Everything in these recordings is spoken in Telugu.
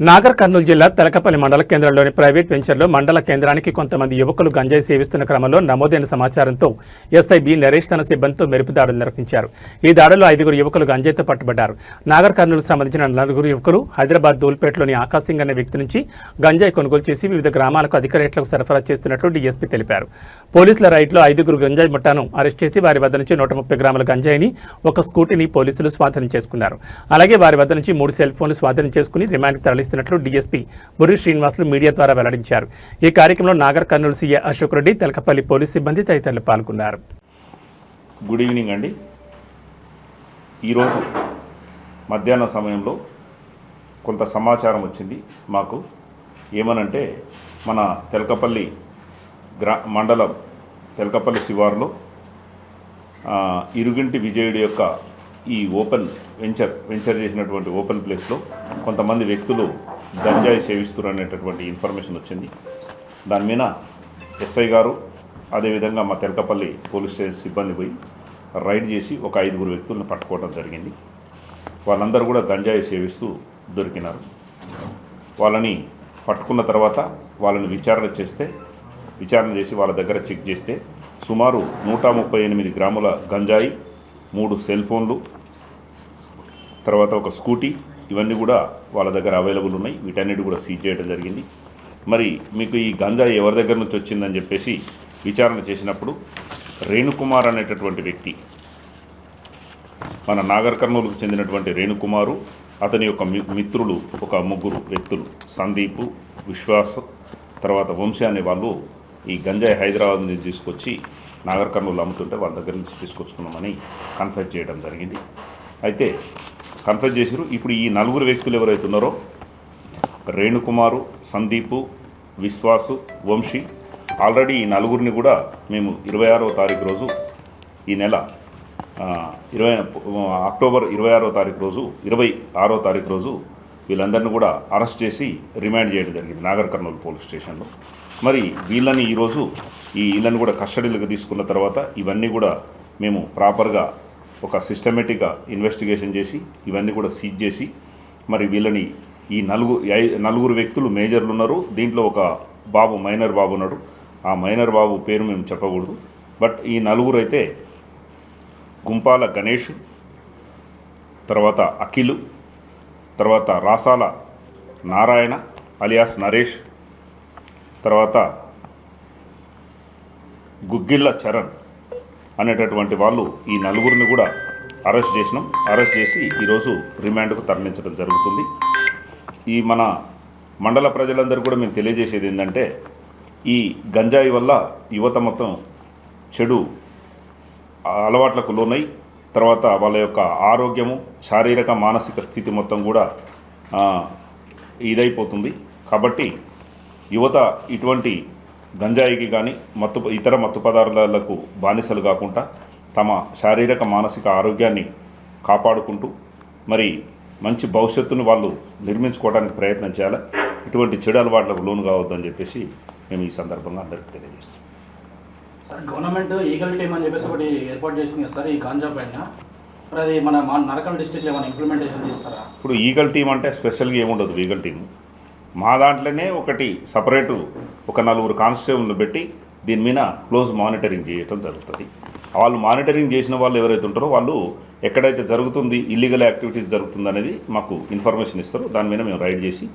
నాగర్ కర్నూలు జిల్లా తలకపల్లి మండల కేంద్రంలోని ప్రైవేట్ వెంచర్లో మండల కేంద్రానికి కొంతమంది యువకులు గంజాయి సేవిస్తున్న క్రమంలో నమోదైన సమాచారంతో ఎస్ఐ బి నరేష్ తన సిబ్బందితో మెరుపు దాడులు నిర్వహించారు. ఈ దాడుల్లో ఐదుగురు యువకులు గంజాయితో పట్టుబడ్డారు. నాగర్ కర్నూలుకు సంబంధించిన నలుగురు యువకులు హైదరాబాద్ దూల్పేటలోని ఆకాశింగ్ అనే వ్యక్తి నుంచి గంజాయి కొనుగోలు చేసి వివిధ గ్రామాలకు అధిక రేట్లకు సరఫరా చేస్తున్నట్లు డీఎస్పీ తెలిపారు. పోలీసుల రైడ్లో ఐదుగురు గంజాయి ముఠాను అరెస్ట్ చేసి వారి వద్ద నుంచి నూట ముప్పై గ్రాముల గంజాయిని ఒక స్కూటీని పోలీసులు స్వాధీనం చేసుకున్నారు. అలాగే వారి వద్ద నుంచి మూడు సెల్ ఫోన్లు స్వాధీనం చేసుకుని రిమాండ్కి నిర్వహిస్తున్నట్లు డీఎస్పీ బుర్రి శ్రీనివాసులు మీడియా ద్వారా వెల్లడించారు. ఈ కార్యక్రమంలో నాగర్ కర్నూలు సీఏ అశోక్ రెడ్డి తెలకపల్లి పోలీస్ సిబ్బంది తదితరులు పాల్గొన్నారు. గుడ్ ఈవినింగ్ అండి. ఈరోజు మధ్యాహ్న సమయంలో కొంత సమాచారం వచ్చింది మాకు. ఏమనంటే మన తెలకపల్లి గ్రా మండలం తెలకపల్లి శివారులో ఇరుగింటి విజయుడి యొక్క ఈ ఓపెన్ వెంచర్ వెంచర్ చేసినటువంటి ఓపెన్ ప్లేస్లో కొంతమంది వ్యక్తులు గంజాయి సేవిస్తున్నారు అనేటటువంటి ఇన్ఫర్మేషన్ వచ్చింది. దాని మీద ఎస్ఐ గారు అదేవిధంగా మా తెలకపల్లి పోలీస్ స్టేషన్ సిబ్బంది పోయి రైడ్ చేసి ఒక ఐదుగురు వ్యక్తులను పట్టుకోవడం జరిగింది. వాళ్ళందరూ కూడా గంజాయి సేవిస్తూ దొరికినారు. వాళ్ళని పట్టుకున్న తర్వాత వాళ్ళని విచారణ చేస్తే విచారణ చేసి వాళ్ళ దగ్గర చెక్ చేస్తే సుమారు నూట ముప్పై ఎనిమిది గ్రాముల గంజాయి మూడు సెల్ ఫోన్లు తర్వాత ఒక స్కూటీ ఇవన్నీ కూడా వాళ్ళ దగ్గర అవైలబుల్ ఉన్నాయి. వీటన్నిటి కూడా సీజ్ చేయడం జరిగింది. మరి మీకు ఈ గంజాయి ఎవరి దగ్గర నుంచి వచ్చిందని చెప్పేసి విచారణ చేసినప్పుడు రేణుకుమార్ అనేటటువంటి వ్యక్తి మన నాగర్ కర్నూలుకు చెందినటువంటి రేణుకుమారు అతని యొక్క మి- మిత్రులు ఒక ముగ్గురు వ్యక్తులు సందీపు విశ్వాస్ తర్వాత వంశీ అనే వాళ్ళు ఈ గంజాయి హైదరాబాద్ నుంచి తీసుకొచ్చి నాగర్ కర్నూలు అమ్ముతుంటే వాళ్ళ దగ్గర నుంచి తీసుకొచ్చుకున్నామని కన్ఫెస్ చేయడం జరిగింది. అయితే కన్ఫెస్ చేసారు ఇప్పుడు ఈ నలుగురు వ్యక్తులు ఎవరైతే ఉన్నారో రేణుకుమారు సందీపు విశ్వాసు వంశీ. ఆల్రెడీ ఈ నలుగురిని కూడా మేము ఇరవై ఆరో తారీఖు రోజు ఈ నెల ఇరవై అక్టోబర్ ఇరవై ఆరో తారీఖు రోజు ఇరవై ఆరో తారీఖు రోజు వీళ్ళందరినీ కూడా అరెస్ట్ చేసి రిమాండ్ చేయడం జరిగింది నాగర్ కర్నూలు పోలీస్ స్టేషన్లో. మరి వీళ్ళని ఈరోజు ఈ వీళ్ళని కూడా కస్టడీలోకి తీసుకున్న తర్వాత ఇవన్నీ కూడా మేము ప్రాపర్గా ఒక సిస్టమేటిక్గా ఇన్వెస్టిగేషన్ చేసి ఇవన్నీ కూడా సీజ్ చేసి మరి వీళ్ళని ఈ నలుగురు నలుగురు వ్యక్తులు మేజర్లు ఉన్నారు. దీంట్లో ఒక బాబు మైనర్ బాబు ఉన్నాడు. ఆ మైనర్ బాబు పేరు మేము చెప్పకూడదు. బట్ ఈ నలుగురు అయితే గుంపాల గణేష్ తర్వాత అఖిలు తర్వాత రాసాల నారాయణ అలియాస్ నరేష్ తర్వాత గుగ్గిళ్ళ చరణ్. అనేటటువంటి వాళ్ళు ఈ నలుగురిని కూడా అరెస్ట్ చేసినాం. అరెస్ట్ చేసి ఈరోజు రిమాండ్కు తరలించడం జరుగుతుంది. ఈ మన మండల ప్రజలందరూ కూడా మేము తెలియజేసేది ఏంటంటే ఈ గంజాయి వల్ల యువత మొత్తం చెడు అలవాట్లకు లోనై తర్వాత వాళ్ళ యొక్క ఆరోగ్యము శారీరక మానసిక స్థితి మొత్తం కూడా ఇదైపోతుంది. కాబట్టి యువత ఇటువంటి గంజాయికి కానీ మత్తు ఇతర మత్తు పదార్థాలకు బానిసలు కాకుండా తమ శారీరక మానసిక ఆరోగ్యాన్ని కాపాడుకుంటూ మరి మంచి భవిష్యత్తును వాళ్ళు నిర్మించుకోవడానికి ప్రయత్నం చేయాలి. ఇటువంటి చెడు అలవాట్లకు లోను కావద్దని చెప్పేసి మేము ఈ సందర్భంగా అందరికీ తెలియజేస్తాం సార్ గవర్నమెంట్ ఈగల్ టీమ్ అని చెప్పేసి ఒకటి ఏర్పాటు చేసింది కదా సార్ ఈ గాంజా పైన. మరి అది మన నరకల్ డిస్ట్రిక్ట్లో ఏమైనా ఇంప్లిమెంటేషన్ చేస్తారా? ఇప్పుడు ఈగల్ టీం అంటే స్పెషల్గా ఏముండదు ఈగల్ టీం మా దాంట్లోనే ఒకటి సపరేటు ఒక నలుగురు కానిస్టేబుల్ని పెట్టి దీని మీద క్లోజ్ మానిటరింగ్ చేయటం జరుగుతుంది. వాళ్ళు మానిటరింగ్ చేసిన వాళ్ళు ఎవరైతే ఉంటారో వాళ్ళు ఎక్కడైతే జరుగుతుంది ఇల్లీగల్ యాక్టివిటీస్ జరుగుతుంది అనేది మాకు ఇన్ఫర్మేషన్ ఇస్తారో. దాని మీద మేము రైడ్ చేసి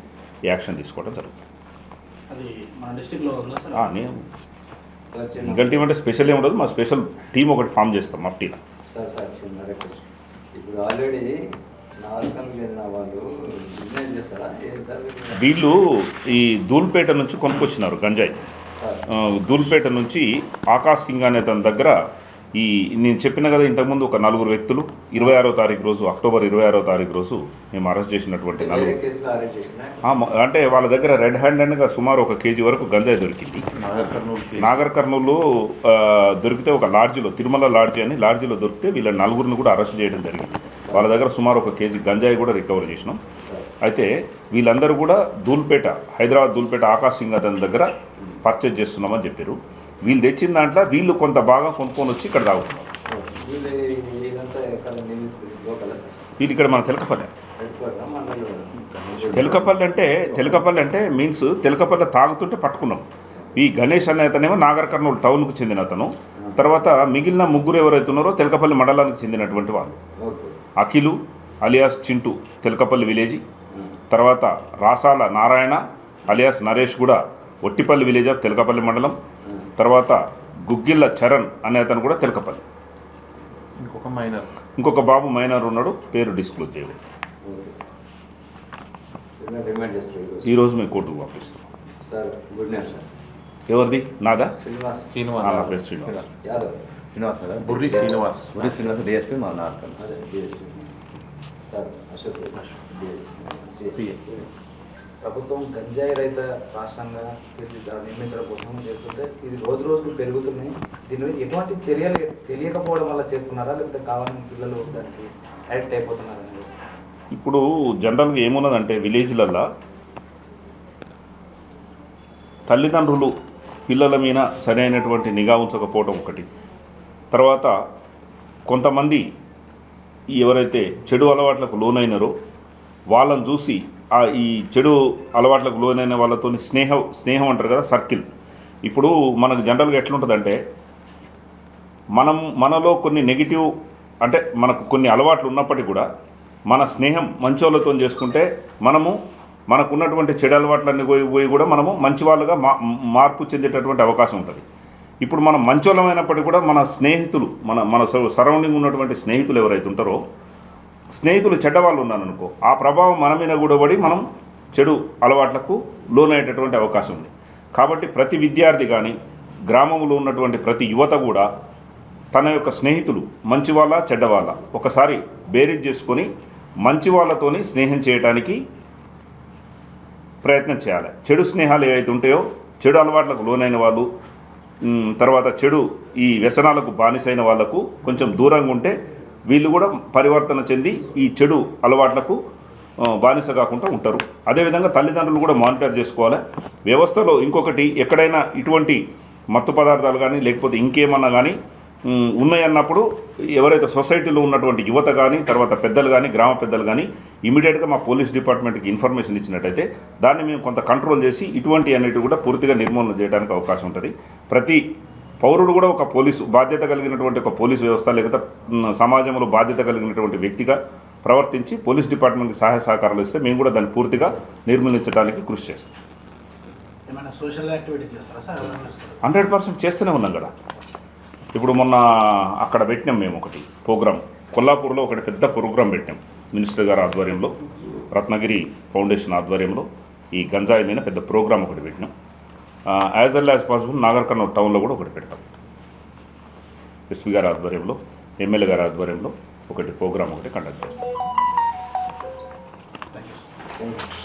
యాక్షన్ తీసుకోవడం జరుగుతుంది. నేను. టీం అంటే స్పెషల్ ఏమి ఉండదు మా స్పెషల్ టీం ఒకటి ఫామ్ చేస్తాం మఫ్టీలో రిక్వెస్ట్. ఇప్పుడు ఆల్రెడీ వాళ్ళు ఈ దూల్పేట నుంచి కొనుక్కొచ్చినారు గంజాయి. దూల్పేట నుంచి ఆకాశ్ సింగ్ అనే తన దగ్గర ఈ నేను చెప్పిన కదా ఇంతకుముందు ఒక నలుగురు వ్యక్తులు ఇరవై ఆరో తారీఖు రోజు అక్టోబర్ ఇరవై ఆరో తారీఖు రోజు మేము అరెస్ట్ చేసినటువంటి నలుగురు. కేసులో అరెస్ట్ చేసిన? ఆ, మ- అంటే వాళ్ళ దగ్గర రెడ్ హ్యాండెడ్గా సుమారు ఒక కేజీ వరకు గంజాయి దొరికింది. నాగర్ కర్నూలు దొరికితే ఒక లాడ్జిలో తిరుమల లాడ్జి అని లాడ్జిలో దొరికితే వీళ్ళ నలుగురిని కూడా అరెస్ట్ చేయడం జరిగింది. వాళ్ళ దగ్గర సుమారు ఒక కేజీ గంజాయి కూడా రికవర్ చేసినాం. అయితే వీళ్ళందరూ కూడా దూల్పేట హైదరాబాద్ దూల్పేట ఆకాశ్ సింగ్ అతని దగ్గర పర్చేజ్ చేస్తున్నామని చెప్పారు. వీళ్ళు తెచ్చిన దాంట్లో వీళ్ళు కొంత భాగం కొనుక్కొని వచ్చి ఇక్కడ తాగుతున్నారు. వీళ్ళు ఇక్కడ మన తెలకపల్లె. తెలకపల్లి అంటే తెలకపల్లి అంటే మీన్స్ తెలకపల్లి తాగుతుంటే పట్టుకున్నాం. ఈ గణేష్ అనే అతనేమో నాగర్ కర్నూలు టౌన్కు చెందిన అతను. తర్వాత మిగిలిన ముగ్గురు ఎవరైతే ఉన్నారో తెలకపల్లి మండలానికి చెందినటువంటి వాళ్ళు. Akhil alias Chintu Telakapalli village. తర్వాత రాసాల నారాయణ అలియాస్ నరేష్ కూడా ఒట్టిపల్లి విలేజ్ ఆఫ్ తెలకపల్లి మండలం. తర్వాత గుగ్గిళ్ళ చరణ్ అనే అతను కూడా తెలకపల్లి. ఇంకొక మైనర్. ఇంకొక బాబు మైనర్ ఉన్నాడు పేరు డిస్క్లోజ్ చేయలేదు. ఓకే సార్ రిమాండ్ రిమాండ్ చేస్తారు ఈరోజు మేము కోర్టుకు పంపిస్తాం. Sir good night sir. ఎవరిది? నాదా? శ్రీనివాస్. శ్రీనివాస్. ఆ, నా పేరు శ్రీనివాస్. యాదవ్. శ్రీనివాస్ కదా బుర్రి శ్రీనివాస్ బురి శ్రీనివాస్ డిఎస్పీ మా నార్కల్ అదే డిఎస్పీ సార్ అశోక్ డిఎస్పీ ప్రభుత్వం గంజాయి రహిత రాష్ట్రంగా నిర్మించడం కోసం చేస్తుంటే ఇది రోజు రోజుకు పెరుగుతున్నాయి. దీని మీద ఎటువంటి చర్యలు తెలియకపోవడం వల్ల చేస్తున్నారా? లేకపోతే కావాలని పిల్లలు దానికి అడిక్ట్ అయిపోతున్నారా? ఇప్పుడు జనరల్గా ఏమున్నదంటే విలేజ్లల్లో తల్లిదండ్రులు పిల్లల మీద సరైనటువంటి నిఘా ఉంచకపోవడం ఒకటి. తర్వాత కొంతమంది ఎవరైతే చెడు అలవాట్లకు లోనైనారో వాళ్ళని చూసి ఆ ఈ చెడు అలవాట్లకు లోనైన వాళ్ళతో స్నేహ స్నేహం అంటారు కదా సర్కిల్. ఇప్పుడు మనకు జనరల్గా ఎట్లుంటుందంటే మనం మనలో కొన్ని నెగిటివ్ అంటే మనకు కొన్ని అలవాట్లు ఉన్నప్పటికీ కూడా మన స్నేహం మంచోళ్ళతో చేసుకుంటే మనము మనకు ఉన్నటువంటి చెడు అలవాట్లన్నీ పోయి పోయి కూడా మనము మంచి వాళ్ళుగా మా మార్పు చెందేటటువంటి అవకాశం ఉంటుంది. ఇప్పుడు మనం మంచోళమైనప్పటికీ కూడా మన స్నేహితులు మన మన సరౌండింగ్ ఉన్నటువంటి స్నేహితులు ఎవరైతే ఉంటారో స్నేహితులు చెడ్డవాళ్ళు ఉన్నారనుకో ఆ ప్రభావం మన మీద కూడా పడి మనం చెడు అలవాట్లకు లోనయ్యేటటువంటి అవకాశం ఉంది. కాబట్టి ప్రతి విద్యార్థి కానీ గ్రామంలో ఉన్నటువంటి ప్రతి యువత కూడా తన యొక్క స్నేహితులు మంచి వాళ్ళ చెడ్డవాళ్ళ ఒకసారి బేరీజ్ చేసుకొని మంచి వాళ్ళతోని స్నేహం చేయడానికి ప్రయత్నం చేయాలి. చెడు స్నేహాలు ఏవైతే ఉంటాయో చెడు అలవాట్లకు లోనైన వాళ్ళు తర్వాత చెడు ఈ వ్యసనాలకు బానిసైన వాళ్ళకు కొంచెం దూరంగా ఉంటే వీళ్ళు కూడా పరివర్తన చెంది ఈ చెడు అలవాట్లకు బానిస కాకుండా ఉంటారు. అదేవిధంగా తల్లిదండ్రులు కూడా మానిటర్ చేసుకోవాలి. వ్యవస్థలో ఇంకొకటి ఎక్కడైనా ఇటువంటి మత్తు పదార్థాలు కానీ లేకపోతే ఇంకేమన్నా కానీ ఉన్నాయన్నప్పుడు ఎవరైతే సొసైటీలో ఉన్నటువంటి యువత కానీ తర్వాత పెద్దలు కానీ గ్రామ పెద్దలు కానీ ఇమీడియట్గా మా పోలీస్ డిపార్ట్మెంట్కి ఇన్ఫర్మేషన్ ఇచ్చినట్టయితే దాన్ని మేము కొంత కంట్రోల్ చేసి ఇటువంటి అన్నిటి కూడా పూర్తిగా నిర్మూలన చేయడానికి అవకాశం ఉంటుంది. ప్రతి పౌరుడు కూడా ఒక పోలీసు బాధ్యత కలిగినటువంటి ఒక పోలీస్ వ్యవస్థ లేకపోతే సమాజంలో బాధ్యత కలిగినటువంటి వ్యక్తిగా ప్రవర్తించి పోలీస్ డిపార్ట్మెంట్కి సహాయ సహకారాలు ఇస్తే మేము కూడా దాన్ని పూర్తిగా నిర్మూలించడానికి కృషి చేస్తాం. హండ్రెడ్ పర్సెంట్ చేస్తూనే ఉన్నాం కదా. ఇప్పుడు మొన్న అక్కడ పెట్టినాం మేము ఒకటి ప్రోగ్రామ్ కొల్లాపూర్లో ఒకటి పెద్ద ప్రోగ్రాం పెట్టాం మినిస్టర్ గారి ఆధ్వర్యంలో రత్నగిరి ఫౌండేషన్ ఆధ్వర్యంలో. ఈ గంజాయి మీద పెద్ద ప్రోగ్రామ్ ఒకటి పెట్టినాం. As well as possible Nagar Kurnool టౌన్లో కూడా ఒకటి పెడతాం. ఎస్పీ గారి ఆధ్వర్యంలో ఎమ్మెల్యే గారి ఆధ్వర్యంలో ఒకటి ప్రోగ్రామ్ ఒకటి కండక్ట్ చేస్తాం. Thank you